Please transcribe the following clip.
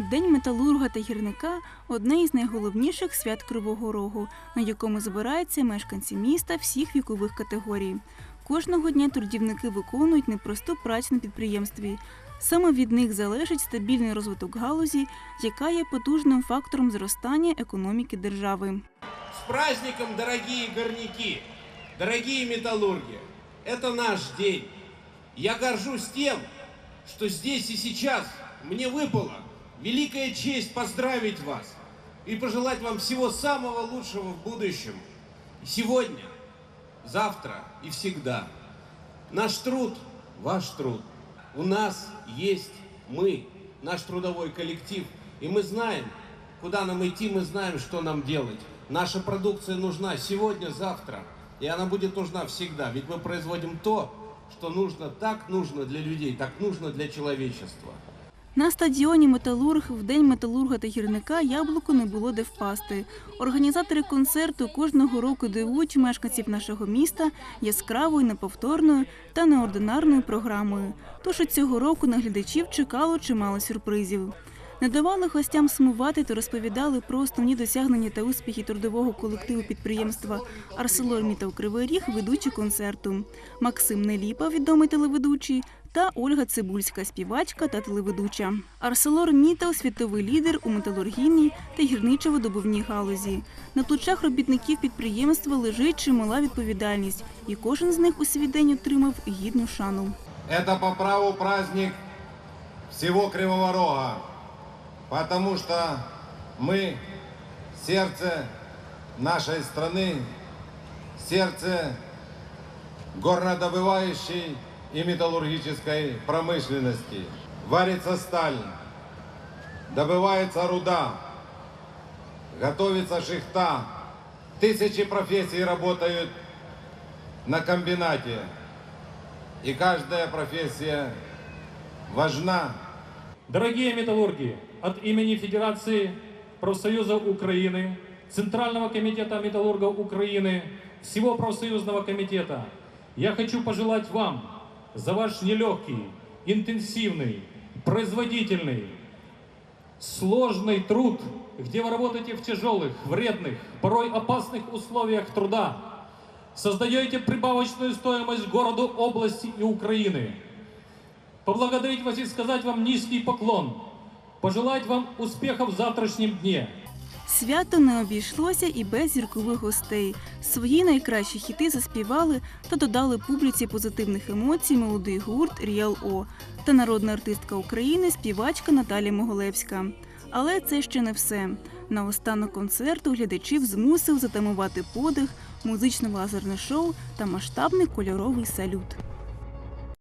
День металурга та гірника одне із найголовніших свят Кривого Рогу, на якому збираються мешканці міста всіх вікових категорій. Кожного дня трудівники виконують непросту працю на підприємстві. Саме від них залежить стабільний розвиток галузі, яка є потужним фактором зростання економіки держави. С праздником, дорогие горняки, дорогие металлурги! Это наш день. Я горжусь тем, что здесь и сейчас мне выпала великая честь поздравить вас и пожелать вам всего самого лучшего в будущем. Сегодня, завтра и всегда. Наш труд, ваш труд. У нас есть мы, наш трудовой коллектив, и мы знаем, куда нам идти, мы знаем, что нам делать. Наша продукция нужна сегодня, завтра, и она будет нужна всегда, ведь мы производим то, что нужно, так нужно для людей, так нужно для человечества. На стадіоні Металург в день металурга та гірника яблуку не було де впасти. Організатори концерту кожного року дивують мешканців нашого міста яскравою, неповторною та неординарною програмою. Тож цього року на глядачів чекало чимало сюрпризів. Не давали гостям сумувати та розповідали про основні досягнення та успіхи трудового колективу підприємства «Арселормітал Кривий Ріг» ведучі концерту. Максим Неліпа, відомий телеведучий, та Ольга Цибульська, співачка та телеведуча. Арселор Мітал світовий лідер у металургійній та гірничо-видобувній галузі. На плечах робітників підприємства лежить чимала відповідальність, і кожен з них у свій день отримав гідну шану. Это по праву праздник всего Кривого Рога, потому что мы сердце нашей страны, сердце горнодобывающей и металлургической промышленности. Варится сталь, добывается руда, готовится шихта. Тысячи профессий работают на комбинате. И каждая профессия важна. Дорогие металлурги, от имени Федерации профсоюза Украины, Центрального комитета металлургов Украины, всего профсоюзного комитета, я хочу пожелать вам за ваш нелегкий, интенсивный, производительный, сложный труд, где вы работаете в тяжелых, вредных, порой опасных условиях труда, создаете прибавочную стоимость городу, области и Украины. Поблагодарить вас и сказать вам низкий поклон. Пожелать вам успехов в завтрашнем дне. Свято не обійшлося і без зіркових гостей. Свої найкращі хіти заспівали та додали публіці позитивних емоцій молодий гурт Ріал О та народна артистка України, співачка Наталія Моголевська. Але це ще не все. На останок концерту глядачів змусив затамувати подих, музичне лазерне шоу та масштабний кольоровий салют.